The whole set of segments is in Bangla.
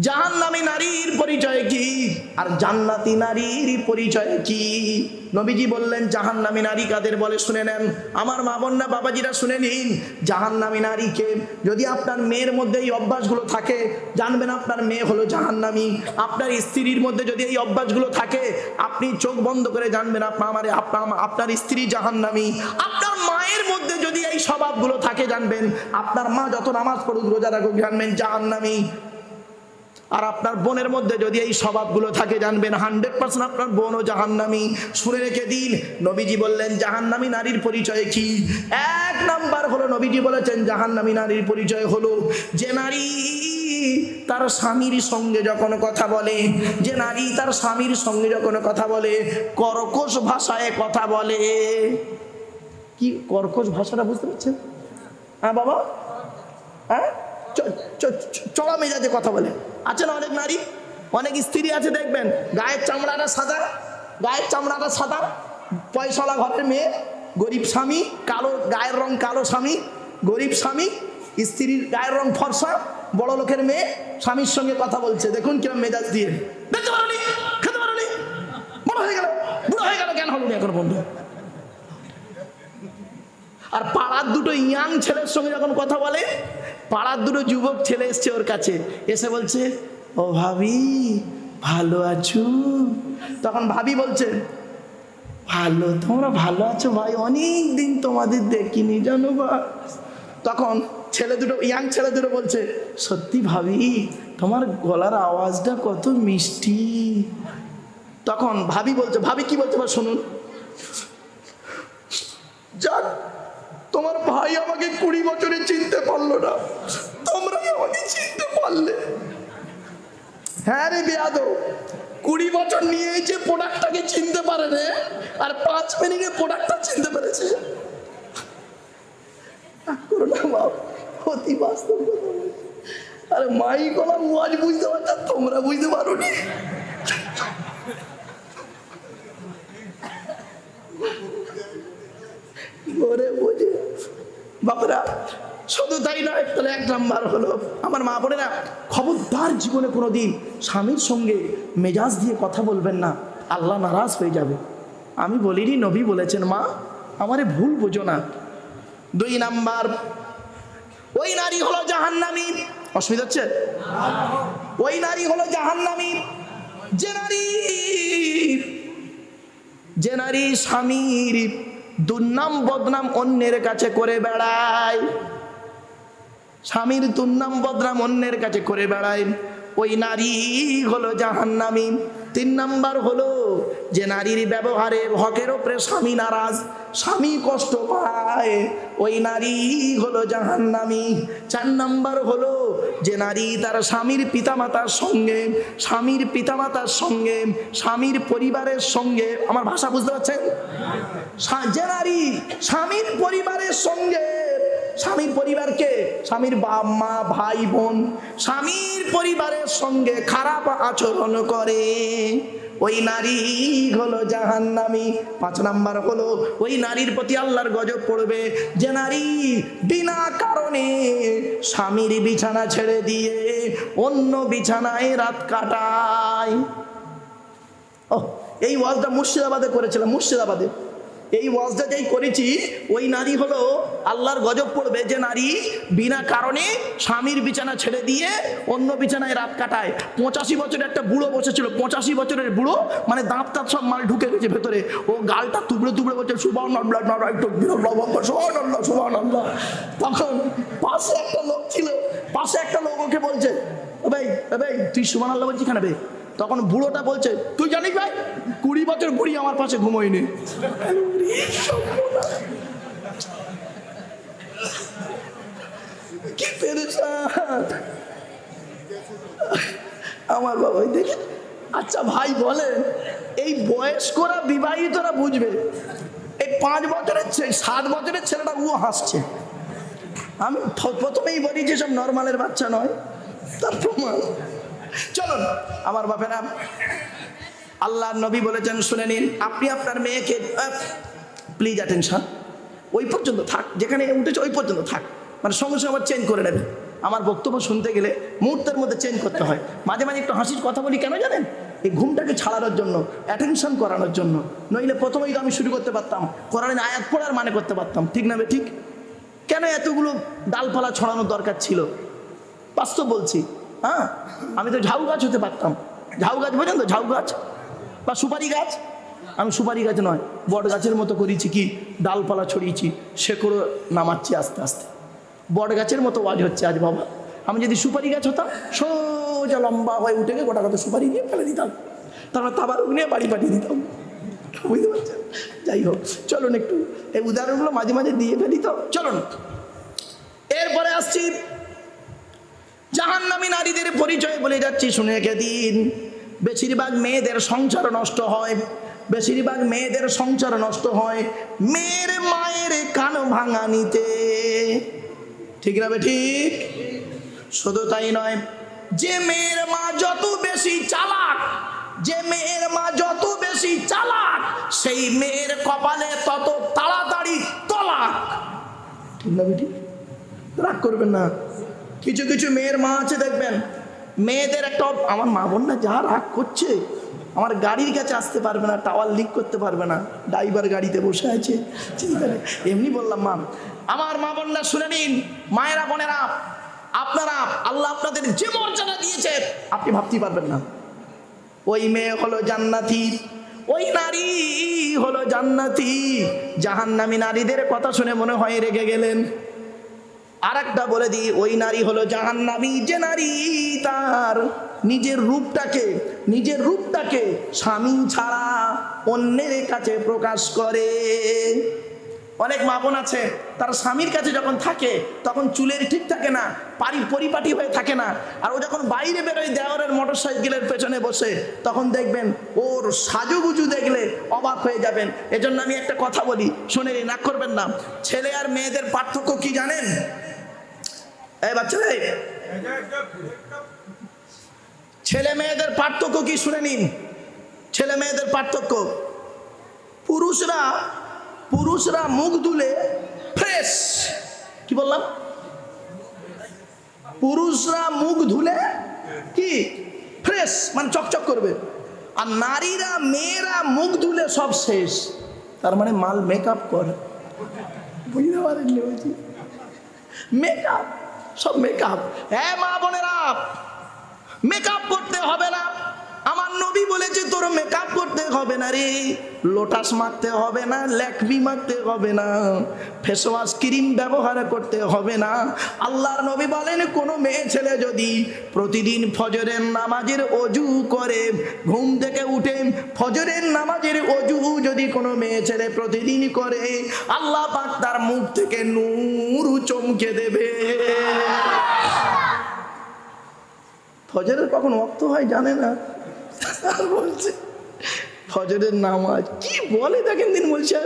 জাহান্নামী নারীর পরিচয় কি? আর জান্নাতি নারীর পরিচয় কি? নবীজি বললেন, জাহান্নামী নারী কাদের বলে শুনে নেন? আমার মা বোনরা, বাবাজিরা শুনে নিন। জাহান জাহান্নামী নারীকে যদি আপনার মেয়ের মধ্যে এই অভ্যাসগুলো থাকে, জানবেন আপনার মেয়ে হলো জাহান্নামী। আপনার স্ত্রীর মধ্যে যদি এই অভ্যাসগুলো থাকে, আপনি চোখ বন্ধ করে জানবেন আপনার আপনার স্ত্রী জাহান্নামী। আপনার মায়ের মধ্যে যদি এই স্বভাবগুলো থাকে, জানবেন, আপনার মা যত নামাজ পড়ুক, রোজা রাখুক, জানবেন জাহান্নামী। আর আপনার বোনের মধ্যে যদি এই স্বভাবগুলো থাকে, জানবেন হান্ড্রেড পার্সেন্ট আপনার বোন বোনও জাহান্নামি। শুনে রেখে দিন, নবীজি বললেন, জাহান্নামি নারীর পরিচয় কি? এক নাম্বার হলো, নবীজি বলেছেন, জাহান্নামি নারীর পরিচয় হলো যে নারী তার স্বামীর সঙ্গে যখন কথা বলে, যে নারী তার স্বামীর সঙ্গে যখন কথা বলে, কর্কশ ভাষায় কথা বলে। কি, কর্কশ ভাষাটা বুঝতে পারছেন? হ্যাঁ বাবা? হ্যাঁ? চড়া মেজাজে কথা বলে। আছে না অনেক নারী, অনেক স্ত্রী আছে, দেখবেন। গায়ের চামড়াটা সাদা, গায়ের চামড়াটা সাদা। পয়সাওয়ালা ঘরের মেয়ে, গরিব স্বামী, কালো, গায়ের রং কালো স্বামী, গরিব স্বামী, স্ত্রীর গায়ের রং ফর্সা, বড় লোকের মেয়ে, স্বামীর সঙ্গে কথা বলছে। দেখুন কিরম মেজাজ দিয়ে। দেখতে পারোনি? খেতে পারোনি? বড় হয়ে গেল। বুড়ো হয়ে গেল, কেন হলো এখন বন্ধু? আর পাড়ার দুটো ইয়াং ছেলের সঙ্গে যখন কথা বলে পাড়ার দুটো যুবক ছেলে এসছে ওর কাছে। এসে বলছে, ও ভাবি, ভালো আছো? তখন ভাবি বলছে, ভালো, তোমরা ভালো আছো ভাই? অনেক দিন তোমাদের দেখিনি, জানো বা? তখন ছেলে দুটো, ইয়াং ছেলে দুটো বলছে, সত্যি ভাবি, তোমার গলার আওয়াজটা কত মিষ্টি। তখন ভাবি বলছে, ভাবি কি বলছে? বা শুনুন। যাক তোমার ভাই আমাকে কুড়ি বছরে চিনতে পারল না। তোমরাই আমাকে চিনতে পারলে। হ্যাঁ রে বেয়াদ কুড়ি বছর নিয়ে যে প্রোডাক্টটাকে চিনতে পারে রে, আর পাঁচ মিনিটে প্রোডাক্টটা চিনতে পেরেছে। অতি বাস্তব আরে মাই গলা ওয়াজ বুঝতে পারছ তোমরা বুঝতে পারো নি বুঝে বাপরা, শুধু তাই নয়, তাহলে এক নাম্বার হলো, আমার মা বোনেরা, খবরদার জীবনে কোনো দিন স্বামীর সঙ্গে মেজাজ দিয়ে কথা বলবেন না, আল্লাহ নারাজ হয়ে যাবে। আমি বলিনি, নবী বলেছেন, মা, আমারে ভুল বোঝো না। দুই নাম্বার, ওই নারী হলো জাহান্নামী। অসুবিধা হচ্ছে? ওই নারী হলো জাহান্নামী। যে নারী যে নারী স্বামীর দুর্নাম বদনাম অন্যের কাছে করে বেড়ায় স্বামীর দুর্নাম বদনাম অন্যের কাছে করে বেড়ায় ওই নারী হলো জাহান্নামী। তিন নাম্বার হলো যে নারীর ব্যবহারে হকের ওপরে স্বামী নারাজ, স্বামী কষ্ট পায়। ওই নারী হলো জাহান্নামী। চার নাম্বার হলো যে নারী তার স্বামীর পিতামাতার সঙ্গে, স্বামীর পিতামাতার সঙ্গে, স্বামীর পরিবারের সঙ্গে, আমার ভাষা বুঝতে পারছেন? যে নারী স্বামীর পরিবারের সঙ্গে, স্বামীর পরিবারকে, স্বামীর বাপ, মা, ভাই, বোন, স্বামীর পরিবারের সঙ্গে খারাপ আচরণ করে। ওই নারী হলো জাহান্নামি। পাঁচ নাম্বার হলো, ওই নারীর প্রতি আল্লাহর গজব পড়বে। যে নারী বিনা কারণে স্বামীর বিছানা ছেড়ে দিয়ে অন্য বিছানায় রাত কাটায়। ও এই ওয়াজটা মুর্শিদাবাদে করেছিলাম, মুর্শিদাবাদে। এই ওয়াজটা যেই করেছি, ওই নারী হলো আল্লাহর গজব পড়বে। যে নারী বিনা কারণে স্বামীর বিছানা ছেড়ে দিয়ে অন্য বিছানায় রাত কাটায়। পঁচাশি বছরের একটা বুড়ো বসেছিল। পঁচাশি বছরের বুড়ো মানে দাঁত টাত সব মাল ঢুকে গেছে ভেতরে। ও গালটা তুবড়ে তুবড়ে বলছে সুবাহ তখন পাশে একটা লোক ছিল। পাশে একটা লোক ওকে বলছে "ও ভাই ভাই, তুই সুবাহ আল্লাহ বলছি কেন বে তখন বুড়োটা বলছে, তুই জানিস ভাই, কুড়ি বছর বুড়ি আমার পাশে ঘুমোয়নি। কি আমার বাবাই দেখে। আচ্ছা ভাই বলেন এই বয়স্করা বিবাহিতরা বুঝবে। এই পাঁচ বছরের সাত বছরের ছেলেটা ও হাসছে। আমি প্র- প্রথমেই বলি যে সব নর্মালের বাচ্চা নয়, তার প্রমাণ চলুন, আমার বাপেরা আল্লাহ নবী বলেছেন, শুনে নিন, আপনি আপনার মেয়েকে প্লিজ অ্যাটেনশন ওই পর্যন্ত থাক, যেখানে উঠেছে ওই পর্যন্ত থাক। মানে সঙ্গে সঙ্গে আবার চেঞ্জ করে নেবে। আমার বক্তব্য শুনতে গেলে মুহূর্তের মধ্যে চেঞ্জ করতে হয়। মাঝে মাঝে একটু হাসির কথা বলি, কেন জানেন? এই ঘুমটাকে ছাড়ানোর জন্য অ্যাটেনশন করানোর জন্য। নইলে প্রথমেই তো আমি শুরু করতে পারতাম কোরআন আয়াত পড়ার মানে করতে পারতাম, ঠিক না ঠিক? কেন এতগুলো ডালপালা ছড়ানোর দরকার ছিল? বাস্তব বলছি হ্যাঁ? আমি তো ঝাউ গাছ হতে পারতাম। ঝাউ গাছ বোঝেন তো? ঝাউ গাছ বা সুপারি গাছ। আমি সুপারি গাছ নয়, বট গাছের মতো করেছি কি? ডালপালা ছড়িয়েছি শেকড়ো নামাচ্ছি আস্তে আস্তে। বট গাছের মতো ওয়াজ হচ্ছে আজ, বাবা। আমি যদি সুপারি গাছ হতাম, সোজা লম্বা হয়ে উঠে গিয়ে গোটা কত সুপারি নিয়ে ফেলে দিতাম। তারপর তাবারুক নিয়ে বাড়ি পাঠিয়ে দিতাম। বুঝতে পারছেন? যাই হোক, চলুন একটু। এই উদাহরণগুলো মাঝে মাঝে দিয়ে ফেলি তো। চলুন। এরপরে আসছি জাহান্নামী নারীদের পরিচয় বলে যাচ্ছি, শুনে রেখে দিন। বেশিরভাগ মেয়েদের সংসার নষ্ট হয়, বেশিরভাগ মেয়েদের সংসার নষ্ট হয় মেয়ের মায়ের কান ভাঙানিতে ঠিক না ঠিক? শুধু তাই নয়, যে মেয়ের মা যত বেশি চালাক, যে মেয়ের মা যত বেশি চালাক, সেই মেয়ের কপালে তত তাড়াতাড়ি তলাক। ঠিক না বেটি রাগ করবেন না। কিছু কিছু মেয়ের মা আছে, দেখবেন। মেয়েদের একটা আমার মা বোন না যা রাগ করছে, আমার গাড়ির কাছে আসতে পারবে না টাওয়ার লিক করতে পারবে না, ড্রাইভার গাড়িতে বসে আছে। এমনি বললাম, মা, আমার মা বোনরা শুনে নিন, মায়েরা, বোনেরা, আপনারা, আল্লাহ আপনাদের যে মর্যাদা দিয়েছে, আপনি ভাবতেই পারবেন না। ওই মেয়ে হলো জান্নাতি, ওই নারী হলো জান্নাতি। জাহান্নামী নারীদের কথা শুনে মনে হয় রেগে গেলেন। আর একটা বলে দিই, ওই নারী হলো জাহান্নামী, যে নারী তার নিজের রূপটাকে নিজের রূপটাকে স্বামী ছাড়া অন্যের কাছে প্রকাশ করে। অনেক মা বোন আছে, তার স্বামীর কাছে যখন থাকে, তখন চুলের ঠিক থাকে না, পারি পরিপাটি হয়ে থাকে না। আর ও যখন বাইরে বেরোয় দেওয়ারের মোটর সাইকেলের পেছনে বসে, তখন দেখবেন ওর সাজুগুজু দেখলে অবাক হয়ে যাবেন। এজন্য আমি একটা কথা বলি, শুনে না করবেন না। ছেলে আর মেয়েদের পার্থক্য কি জানেন? এই বাচ্চারা ছেলে মেয়েদের পার্থক্য কি শুনে নিন? ছেলে মেয়েদের পার্থক্য, পুরুষরা পুরুষরা মুখ ধুলে ফ্রেশ কি বললাম? পুরুষরা মুখ ধুলে কি? ফ্রেশ মানে চকচক করবে। আর নারীরা, মেয়েরা মুখ ধুলে সব শেষ। তার মানে মাল মেকআপ করে। বুঝতে বলছি। মেকআপ সব মেকআপ হ্যাঁ মা বোনেরা মেকআপ করতে হবে না। আমার নবী বলেছে, তোর মেকআপ করতে হবে না রে লোটাস মাখতে হবে না ল্যাকমি মাখতে হবে না ফেস ওয়াশ ক্রিম ব্যবহার করতে হবে না। আল্লাহর নবী বলেন, কোনো মেয়ে ছেলে যদি প্রতিদিন ফজরের নামাজের অজু করে, ঘুম থেকে উঠে ফজরের নামাজের অজু যদি কোনো মেয়ে ছেলে প্রতিদিন করে, আল্লাহ পাক তার মুখ থেকে নূর চমকে দেবে। ফজরের কখন অক্ত হয় জানে না। আর বলছে ফজরের নামাজ। কি বলে দেখেন দিন বলছে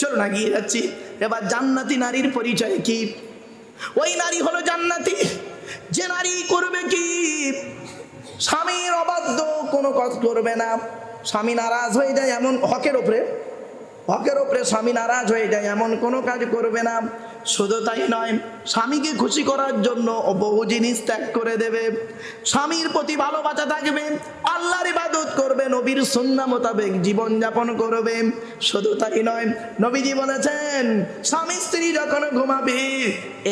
চলো না গিয়ে যাচ্ছি। এবার জান্নাতি নারীর পরিচয় কি? ওই নারী হলো জান্নাতি, যে নারী করবে কি? স্বামীর অবাধ্য, কোনো কাজ করবে না। স্বামী নারাজ হয়ে যায় এমন হকের ওপরে। হকের ওপরে স্বামী নারাজ হয়ে যায় এমন কোনো কাজ করবে না। শুধু তাই নয়, স্বামীকে খুশি করার জন্য বহু জিনিস ত্যাগ করে দেবে। স্বামীর প্রতি ভালোবাসা থাকবে, আল্লাহর ইবাদত করবে, নবীর সুন্না মোতাবেক জীবনযাপন করবে। শুধু তাই নয়, নবীজি বলেছেন, স্বামী স্ত্রী যখন ঘুমাবে,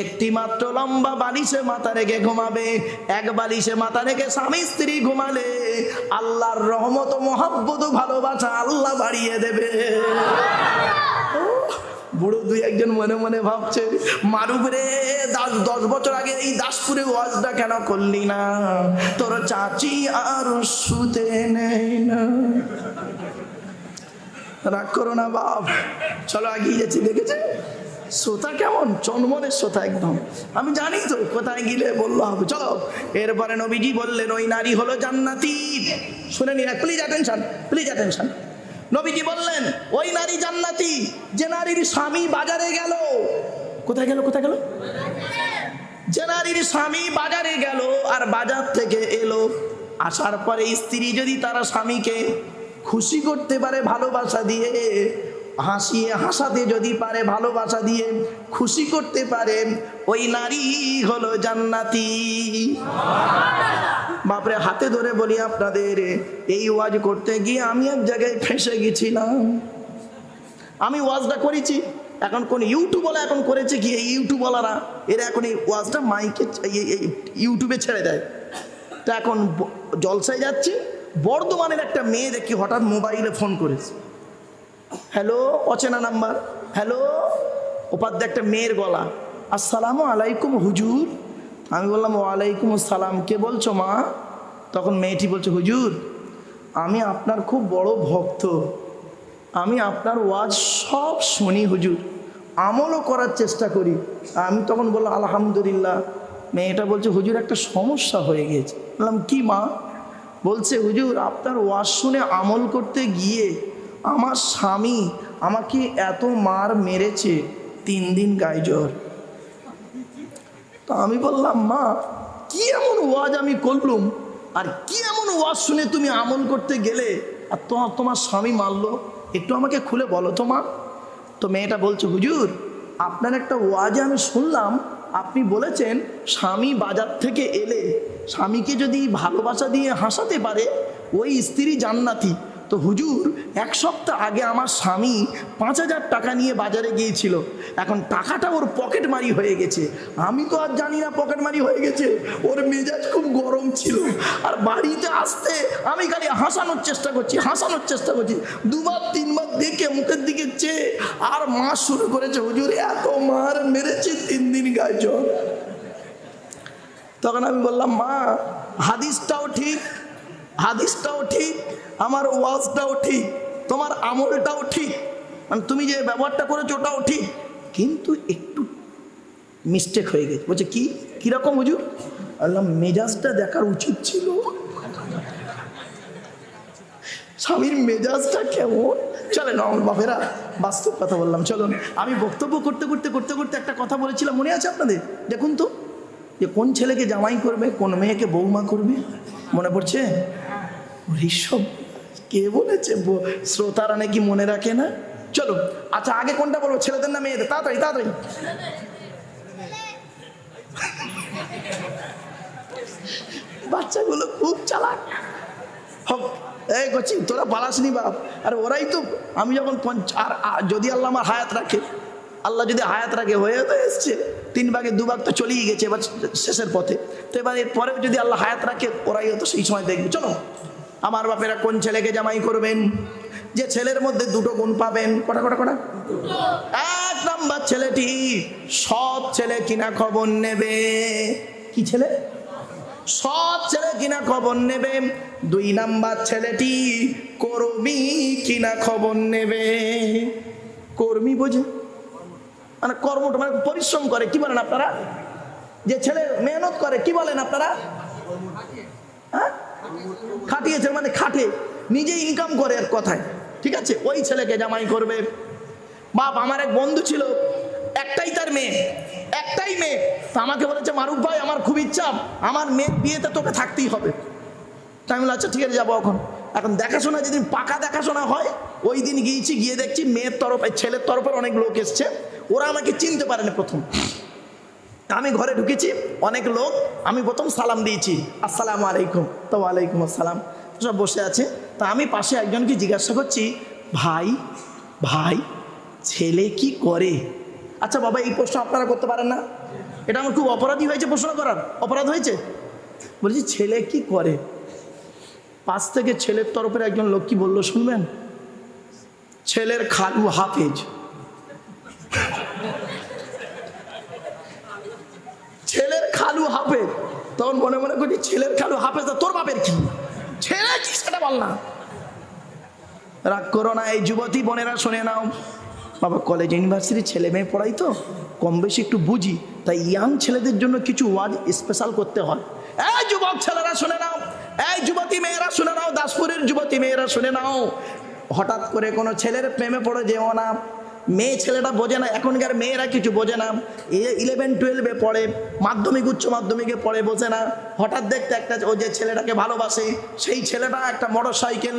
একটি মাত্র লম্বা বালিশে মাথা রেখে ঘুমাবে। এক বালিশে মাথা রেখে স্বামী স্ত্রী ঘুমালে আল্লাহর রহমত মহাব্বত ভালোবাসা আল্লাহ বাড়িয়ে দেবে। বুড়ো দুই একজন মনে মনে ভাবছে মারুব রে দাস দশ বছর আগে এই দাসপুরে ওয়াজটা কেন করলি না? তোর চাচি আর শুতে নেই না। রাগ করো না বাপ, চলো এগিয়ে যাচ্ছি, দেখেছে? শ্রোতা কেমন? চনমনের শ্রোতা একদম। আমি জানি তো কোথায় গেলে বলল হবে। চলো, এরপরে নবীজি বললেন, ওই নারী হলো জান্নাতি। শুনে নি না প্লিজ অ্যাটেনশন প্লিজ অ্যাটেনশন নবীজি বললেন, ওই নারী জান্নাতি, যে নারীর স্বামী বাজারে গেল। কোথায় গেল কোথায় গেল? যে নারীর স্বামী বাজারে গেল আর বাজার থেকে এলো। আসার পরে স্ত্রী যদি তার স্বামীকে খুশি করতে পারে, ভালোবাসা দিয়ে, হাসিয়ে, হাসাতে যদি পারে, ভালোবাসা দিয়ে খুশি করতে পারে, ওই নারী হলো জান্নাতি। বাপরে, হাতে ধরে বলি আপনাদের, এই ওয়াজ করতে গিয়ে আমি এক জায়গায় ফেসে গেছিলাম। আমি ওয়াজটা করেছি, এখন কোন ইউটিউবওয়ালা এখন করেছে কি এই ইউটিউবওয়ালারা? এরা এখন এই ওয়াজটা মাইকে ইউটিউবে ছেড়ে দেয়। তো এখন জলসায় যাচ্ছে, বর্ধমানের একটা মেয়ে দেখি হঠাৎ মোবাইলে ফোন করেছে। হ্যালো, অচেনা নাম্বার। হ্যালো, ওপার দিয়ে একটা মেয়ের গলা। আসসালামু আলাইকুম হুজুর। আমি বললাম, ওয়ালাইকুম আসসালাম, কে বলছো মা? তখন মেয়েটি বলছে, হুজুর, আমি আপনার খুব বড় ভক্ত। আমি আপনার ওয়াজ সব শুনি, হুজুর। আমলও করার চেষ্টা করি। আমি তখন বললাম, আলহামদুলিল্লাহ। মেয়েটা বলছে, হুজুর, একটা সমস্যা হয়ে গেছে বললাম, কি মা? বলছে, হুজুর, আপনার ওয়াজ শুনে আমল করতে গিয়ে আমার স্বামী আমাকে এত মার মেরেছে, তিন দিন গায়ে জ্বর। তো আমি বললাম, মা, কি এমন ওয়াজ আমি করলুম? আর কি এমন ওয়াজ শুনে তুমি আমল করতে গেলে? আর তোমার তোমার স্বামী মারলো। একটু আমাকে খুলে বলো তো, মা। তো মেয়েটা বলছে, হুজুর, আপনার একটা ওয়াজে আমি শুনলাম। আপনি বলেছেন স্বামী বাজার থেকে এলে স্বামীকে যদি ভালোবাসা দিয়ে হাসাতে পারে, ওই স্ত্রী জান্নাতি। তো হুজুর, এক সপ্তাহ আগে আমার স্বামী পাঁচ হাজার টাকা নিয়ে বাজারে গিয়েছিল। এখন টাকাটা ওর পকেট মারি হয়ে গেছে। আমি তো আর জানি না পকেট মারি হয়ে গেছে। ওর মেজাজ খুব গরম ছিল। আর বাড়িতে আসতে আমি খালি হাসানোর চেষ্টা করছি, হাসানোর চেষ্টা করছি। দুবার, তিনবার দেখে মুখের দিকে চেয়ে আর মা শুরু করেছে, হুজুর, এত মার মেরেছে তিন দিন গায়ে তখন আমি বললাম, মা, হাদিসটাও ঠিক হাদিসটাও ঠিক আমার ওয়াজটাও ঠিক, তোমার আমলটাও ঠিক মানে তুমি যে ব্যবহারটা করেছ ওটাও ঠিক। কিন্তু একটু মিস্টেক হয়ে গেছে। বলছে, কি? কীরকম হুজুর? বললাম মেজাজটা দেখার উচিত ছিল। স্বামীর মেজাজটা কেমন? চলেন আমার বাপেরা, বাস্তব কথা বললাম, চলুন। আমি বক্তব্য করতে করতে করতে করতে একটা কথা বলেছিলাম, মনে আছে আপনাদের? দেখুন তো, যে কোন ছেলেকে জামাই করবে, কোন মেয়েকে বৌমা করবে, মনে পড়ছে? ঋষভ কে বলেছে? শ্রোতারা নাকি মনে রাখে না? চলো আচ্ছা আগে কোনটা বলব? ছেলেদের না মেয়েদের তাড়াতাড়ি তাড়াতাড়ি। বাচ্চাগুলো খুব চালাক। হক, এই করছি তোরা পালাসনি বাপ। আর ওরাই তো, আমি যখন পঞ্চ, আর যদি আল্লাহ আমার হায়াত রাখে, আল্লাহ যদি হায়াত রাখে হয়ে তো এসছে। তিন ভাগে, দু ভাগ তো চলেই গেছে, এবার শেষের পথে। তো এবার এরপরে যদি আল্লাহ হায়াত রাখে ওরাই হয়তো সেই সময় দেখবে। চলো। আমার বাপেরা কোন ছেলেকে জামাই করবেন? যে ছেলের মধ্যে দুটো গুণ পাবেন। কটা কটা কটা? এক নাম্বার ছেলেটি সৎ ছেলে কিনা খবর নেবে। কি ছেলে? সৎ ছেলে কিনা খবর নেবে। দুই নাম্বার ছেলেটি কর্মী কিনা খবর নেবে। কর্মী বোঝে? মানে কর্মটা মানে পরিশ্রম করে, কি বলেন আপনারা? যে ছেলে মেহনত করে, কি বলেন আপনারা? হ্যাঁ? খাটিয়েছে মানে খাটে নিজে ইনকাম করে আর কথায়। ঠিক আছে? ওই ছেলেকে জামাই করবে। বাপ, আমার এক বন্ধু ছিল, একটাই তার মেয়ে, একটাই মেয়ে। তা আমাকে বলেছে, মারুফ ভাই, আমার খুব ইচ্ছা, আমার মেয়ের বিয়েতে তোকে থাকতেই হবে। তাই আমি আচ্ছা ঠিক আছে, যাব এখন। এখন দেখাশোনা, যেদিন পাকা দেখাশোনা হয়, ওই দিন গিয়েছি, গিয়ে দেখছি মেয়ের তরফে, ছেলের তরফের অনেক লোক এসছে। ওরা আমাকে চিনতে পারেনি প্রথম। আমি ঘরে ঢুকেছি, অনেক লোক, আমি প্রথম সালাম দিয়েছি, আসসালামু আলাইকুম। তো ওয়ালাইকুম আসসালাম। সব বসে আছে। তা আমি পাশে একজনকে জিজ্ঞাসা করছি, ভাই ভাই, ছেলে কি করে? আচ্ছা বাবা, এই প্রশ্ন আপনারা করতে পারেন না। এটা আমার খুব অপরাধী হয়েছে প্রশ্ন করার। অপরাধ হয়েছে? বলছি, ছেলে কি করে? পাশ থেকে ছেলের তরফের একজন লোক কি বলল শুনবেন? ছেলের খালু হাফেজ ছেলের খালু হাফেজ। তখন মনে মনে করছি ছেলের খালু হাফেজ তোর বাপের কি? ছেলে কি সেটা বল না। রাগ করো না, এই যুবতী বোনেরা শুনে নাও। বাবা কলেজ ইউনিভার্সিটির ছেলে মেয়ে পড়াই তো। কম বেশি একটু বুঝি। তাই ইয়াং ছেলেদের জন্য কিছু ওয়ার্ড স্পেশাল করতে হয়। এই যুবক ছেলেরা শুনে নাও। এই যুবতী মেয়েরা শুনে নাও। দাসপুরের যুবতী মেয়েরা শুনে নাও। হঠাৎ করে কোনো ছেলের প্রেমে পড়ে যেও না। মেয়ে ছেলেটা বোঝে না, এখনকার মেয়েরা কিছু বোঝে না। ইলেভেন টুয়েলভে পড়ে, মাধ্যমিক, উচ্চ মাধ্যমিকে পড়ে, বোঝে না। হঠাৎ দেখতে একটা ও যে ছেলেটাকে ভালোবাসে, সেই ছেলেটা একটা মোটর সাইকেল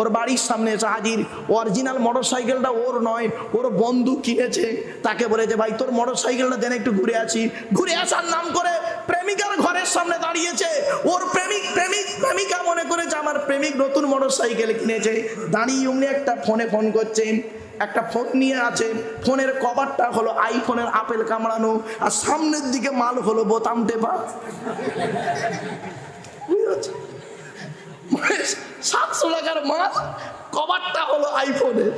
ওর বাড়ির সামনে এসে হাজির। অরিজিনাল মোটর সাইকেলটা ওর নয়, ওর বন্ধু কিনেছে। তাকে বলেছে ভাই, তোর মোটর সাইকেলটা দেন, একটু ঘুরে আসি। ঘুরে আসার নাম করে প্রেমিকার ঘরের সামনে দাঁড়িয়েছে। ওর প্রেমিক প্রেমিক, প্রেমিকা মনে করেছে, আমার প্রেমিক নতুন মোটর সাইকেল কিনেছে। দাঁড়িয়ে উনি একটা ফোনে ফোন করছেন একটা ফোন নিয়ে আছে, ফোনের কভারটা হলো আইফোনের আপেল কামড়ানো, আর সামনের দিকে মাল হলো বোতাম টেপা। মানে সাতশো টাকার মাল, কভারটা হলো আইফোনের।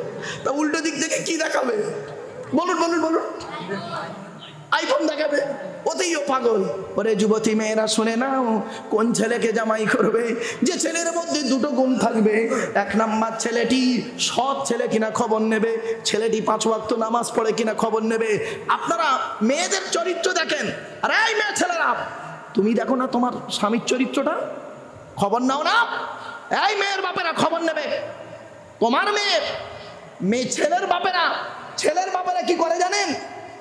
তা উল্টো দিক থেকে কি দেখাবে? বলুন বলুন বলুন। আইফোন দেখাবে ওতেই ও পাগল। ওরে যুবতী মেয়েরা, শুনে নাও, কোন ছেলেকে জামাই করবে? যে ছেলের মধ্যে দুটো গুণ থাকবে। এক নাম্বার ছেলেটি সৎ ছেলে কিনা খবর নেবে, ছেলেটি পাঁচ ওয়াক্ত নামাজ পড়ে কিনা খবর নেবে। আপনারা মেয়েদের চরিত্র দেখেন। আরে এই মেয়ে ছেলেরা, তুমি দেখো না তোমার স্বামীর চরিত্রটা? খবর নাও না। এই মেয়ের বাপেরা খবর নেবে। তোমার মেয়ে মেয়ে ছেলের বাপেরা ছেলের বাপেরা কি করে জানেন?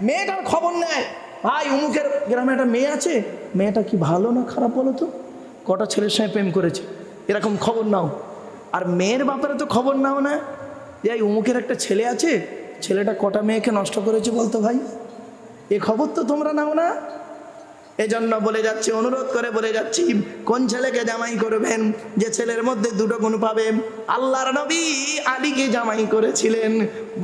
মেয়েটার খবর নেয়। ভাই, অমুকের গ্রামে একটা মেয়ে আছে। মেয়েটা কি ভালো না খারাপ বলো তো? কটা ছেলের সঙ্গে প্রেম করেছে। এরকম খবর নাও। আর মেয়ের ব্যাপারে তো খবর নাও না। যে এই উমুকের একটা ছেলে আছে, ছেলেটা কটা মেয়েকে নষ্ট করেছে বলতো ভাই? এ খবর তো তোমরা নাও না? এজন্য বলে যাচ্ছি, অনুরোধ করে বলে যাচ্ছি, কোন ছেলেকে জামাই করবেন? যে ছেলের মধ্যে দুটো গুণ পাবেন আল্লাহর নবী আলীকে জামাই করেছিলেন।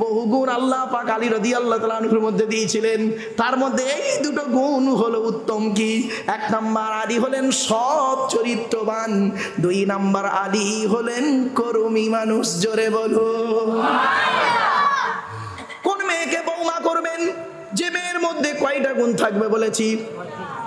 বহু গুণ আল্লাহ পাক আলী রদি আল্লাহ তালুর মধ্যে দিয়েছিলেন। তার মধ্যে এই দুটো গুণ হলো উত্তম কি? এক নাম্বার আলী হলেন সৎ চরিত্রবান। দুই নাম্বার আলী হলেন করুমি মানুষ, জোরে বলো। কোন মেয়েকে বৌমা করবেন? যে মেয়ের মধ্যে কয়টা গুণ থাকবে বলেছি?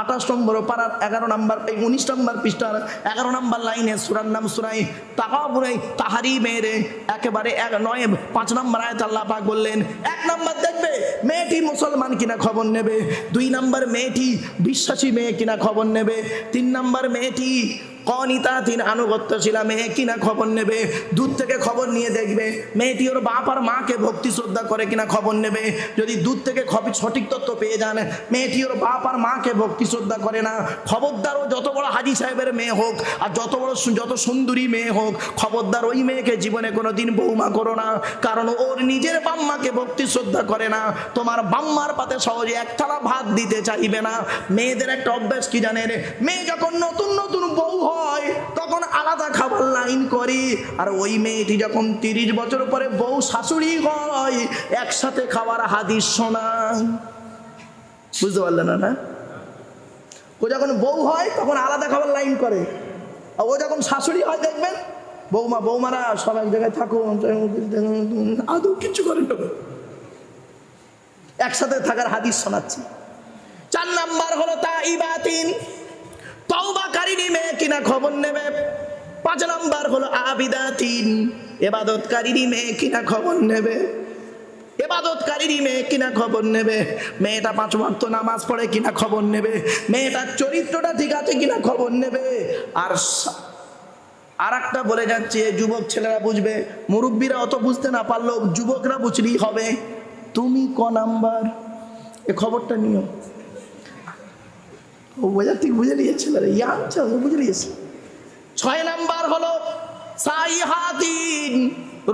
আঠাশ নম্বর পাড়ার এগারো নম্বর, এই উনিশ নম্বর পৃষ্ঠার এগারো নম্বর লাইনে সুরার নাম সুরাই তাকাবুরাই তাহারি মেয়েরে একেবারে এক নয়, পাঁচ নম্বর আয়াত আল্লাহ পাক বললেন, এক নম্বর দেখবে, মেয়েটি মুসলমান কিনা খবর নেবে? দুই নম্বর মেয়েটি বিশ্বাসী মেয়ে কিনা খবর নেবে? তিন নম্বর মেয়েটি কনিতা তিন আনুগত্যশীলা, মেয়ে কিনা খবর নেবে? দূর থেকে খবর নিয়ে দেখবে। মেয়েটি ওর বাপ আর মাকে ভক্তি শ্রদ্ধা করে কিনা খবর নেবে? যদি দূর থেকে খবর সঠিক তথ্য পেয়ে যান, মেয়েটি ওর বাপ আর মাকে ভক্তি শ্রদ্ধা করে না। খবরদার ও যত বড় হাজি সাহেবের মেয়ে হোক আর যত বড় যত সুন্দরী মেয়ে হোক, খবরদার ওই মেয়েকে জীবনে কোনো দিন বৌমা করো না। কারণ ওর নিজের বাম্মাকে ভক্তি শ্রদ্ধা করে না। তোমার বাম্মার পাতে সহজে এক থালা ভাত দিতে চাইবে না। মেয়েদের একটা অভ্যাস কি জানেন? মেয়ে যখন নতুন নতুন বউ খাবার লাইন করে। আর ওই মেয়েটি যখন তিরিশ বছর পরে বউ শাশুড়ি হয়, একসাথে খাওয়ার হাদিস শোনায় বুঝতে পারলেন না না? ও যখন বউ হয়, তখন আলাদা খাবার লাইন করে। আর ও যখন শাশুড়ি হয়, দেখবেন, বৌমা, বৌমারা সব এক জায়গায় থাকুন আদৌ কিছু করেন না। একসাথে থাকার হাদিস শোনাচ্ছি। চার নাম্বার হলো তা ইবাতিন তওবাকারিনী মেয়ে কিনা খবর নেবে? পাঁচ নাম্বার হলো আবিদাতিন। এবাদতকারিনী মেয়ে কিনা খবর নেবে? এবাদতকারীরই মেয়ে কিনা খবর নেবে? মেয়েটা পাঁচ ওয়াক্ত নামাজ পড়ে কিনা খবর নেবে? মেয়েটার চরিত্রটা ঠিক আছে কিনা খবর নেবে? আর আর একটা বলে যাচ্ছে যুবক ছেলেরা বুঝবে, মুরব্বীরা অত বুঝতে না পারলেও যুবকরা বুঝলেই হবে। তুমি ক নাম্বার? এ খবরটা নিও। ও বোঝা ঠিক বুঝে নিয়েছিল রে ইয়া আচ্ছা ও বুঝে নিয়েছে। ছয় নাম্বার হলো সাইহাতিন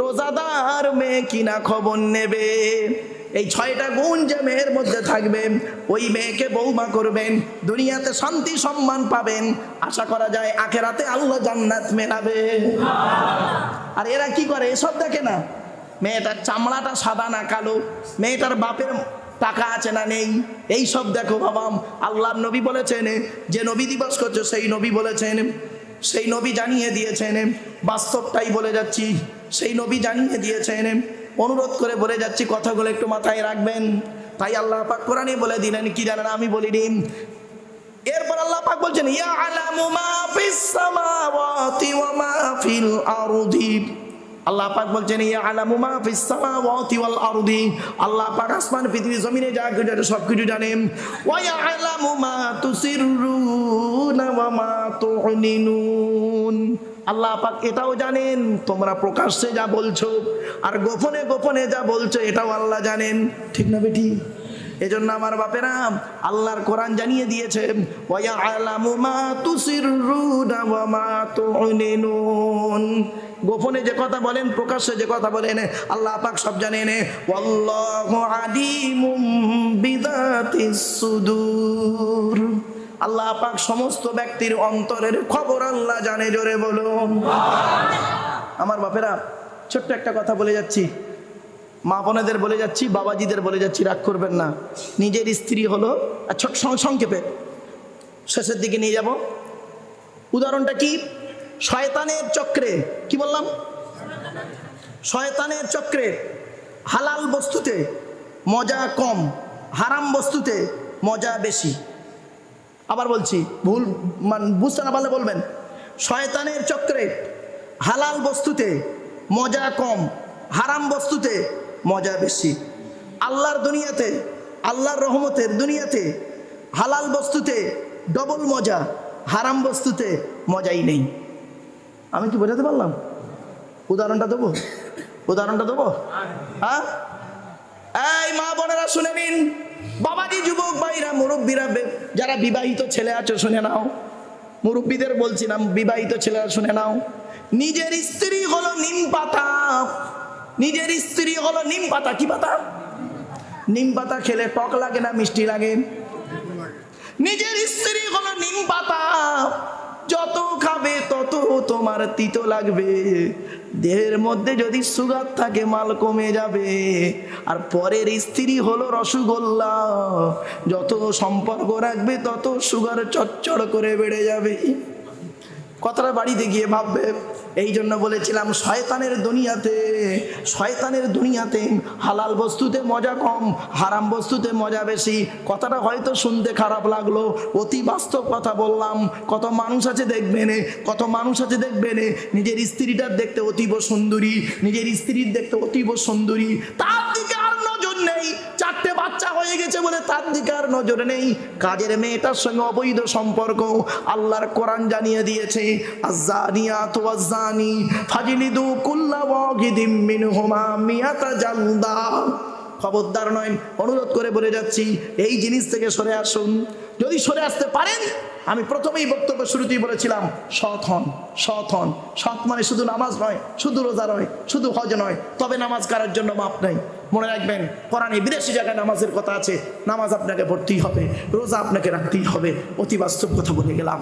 রোজাদার মেয়ে কিনা খবর নেবে। এই ছয়টা গুণ যে মেয়ের মধ্যে থাকবে, ওই মেয়েকে বৌমা করবেন, দুনিয়াতে শান্তি সম্মান পাবেন, আশা করা যায় আখেরাতে আল্লাহ জান্নাত মেলাবে। আর এরা কি করে, এসব দেখে না? মেয়েটার চামড়াটা সাদা না কালো, মেয়েটার বাপের টাকা আছে না নেই, এই সব দেখো বাবা। আল্লাহ নবী বলেছেন, যে নবী দিবস করছ, সেই নবী বলেছেন সেই নবী জানিয়ে দিয়েছেন বাস্তবটাই বলে যাচ্ছি। সেই নবী জানিয়ে দিয়েছেন অনুরোধ করে বলে যাচ্ছি, কথাগুলো একটু মাথায় রাখবেন। তাই আল্লাহ পাক কোরআনে বলে দিলেন, কি জানেন আমি বলি বলিনি এরপর আল্লাহ পাক বলছেন ইয়া আলামু মা ফিস সামাওয়াতি ওয়া মা ফিল আরদি। আল্লাহ পাক বলছেন ইয়া আলামু মা ফিস সামাওয়াতি ওয়াল আরদি। আল্লাহ পাক আসমান পৃথিবী জমিনে যা কিছু আছে সব কিছু জানেন। ওয়া ইয়ালামু মা তুসিররুনা ওয়া মা তুলিনুন। আল্লাহ পাক এটাও জানেন, তোমরা প্রকাশ্যে যা বলছো আর গোপনে গোপনে যা বলছো এটাও আল্লাহ জানেন। ঠিক না বেটি? এজন্য আমার বাপেরা, আল্লাহর কোরআন জানিয়ে দিয়েছে ওয়া আলামু মা তুসিররুনা ওয়া মা তুলিনুন। গোপনে যে কথা বলেন, প্রকাশ্যে যে কথা বলেন, আল্লাহ পাক সব জানেন, ওয়াল্লাহু আলিমুম বিদাতিস সুদূর। আল্লাহ পাক সমস্ত ব্যক্তির অন্তরের খবর আল্লাহ জানে, জোরে বলুন। আমার বাপেরা, ছোট্ট একটা কথা বলে যাচ্ছি। মা বোনেদের বলে যাচ্ছি, বাবাজিদের বলে যাচ্ছি, রাগ করবেন না। নিজের স্ত্রী হলো ছোট সংক্ষেপে শেষের দিকে নিয়ে যাব। উদাহরণটা কি? শয়তানের চক্রে, কি বললাম? শয়তানের চক্রে হালাল বস্তুতে মজা কম, হারাম বস্তুতে মজা বেশি। আবার বলছি, ভুল, মান, বুঝতে না পারলে বলবেন। শয়তানের চক্রে হালাল বস্তুতে মজা কম, হারাম বস্তুতে মজা বেশি। আল্লাহর দুনিয়াতে, আল্লাহর রহমতের দুনিয়াতে হালাল বস্তুতে ডবল মজা, হারাম বস্তুতে মজাই নেই। আমি কি বোঝাতে পারলাম? উদাহরণটা দেবো? উদাহরণটা দেবো? হ্যাঁ? এই মা বোনেরা শুনে নিন। বাবাজি, যুবক ভাইরা, মুরব্বীরা যারা বিবাহিত ছেলে আছে, শুনে নাও। মুরব্বীদের বলছিলাম, বিবাহিত ছেলেরা শুনে নাও। নিজের স্ত্রী হলো নিম পাতা নিজের স্ত্রী হলো নিম পাতা, কি পাতা? নিম পাতা খেলে টক লাগে না, মিষ্টি লাগে? নিজের স্ত্রী হলো নিম পাতা, যত খাবে তত তোমার তিতো লাগবে। দেহের মধ্যে যদি সুগার থাকে, মাল কমে যাবে। আর পরের স্ত্রী হলো রসগোল্লা, যত সম্পর্ক রাখবে তত সুগার চচ্চড় করে বেড়ে যাবে। কথাটা বাড়িতে গিয়ে ভাববে, এই জন্য বলেছিলাম, শয়তানের দুনিয়াতে শয়তানের দুনিয়াতে হালাল বস্তুতে মজা কম, হারাম বস্তুতে মজা বেশি। কথাটা হয়তো শুনতে খারাপ লাগল, অতি বাস্তব কথা বললাম। কত মানুষ আছে দেখবেন কত মানুষ আছে দেখবেন নিজের স্ত্রীটার দেখতে অতীব সুন্দরী, নিজের স্ত্রীর দেখতে অতীব সুন্দরী। তার দিকে হয়ে গেছে বলে তার দিকে আর নজর নেই। কাজের মেয়েটার সঙ্গে অবৈধ সম্পর্ক আল্লাহর কোরআন জানিয়ে দিয়েছে। খবরদার নয়, অনুরোধ করে বলে যাচ্ছি, এই জিনিস থেকে সরে আসুন। যদি সরে আসতে পারেন আমি প্রথমেই বক্তব্য শুরুতেই বলেছিলাম, সৎ হন সৎ হন। সৎ মানে শুধু নামাজ নয়, শুধু রোজা নয়, শুধু হজ নয়, তবে নামাজ কারার জন্য মাপ নাই। মনে রাখবেন, কোরআনে বিদেশি জায়গায় নামাজের কথা আছে, নামাজ আপনাকে পড়তেই হবে, রোজা আপনাকে রাখতেই হবে। অতি বাস্তব কথা বলে গেলাম।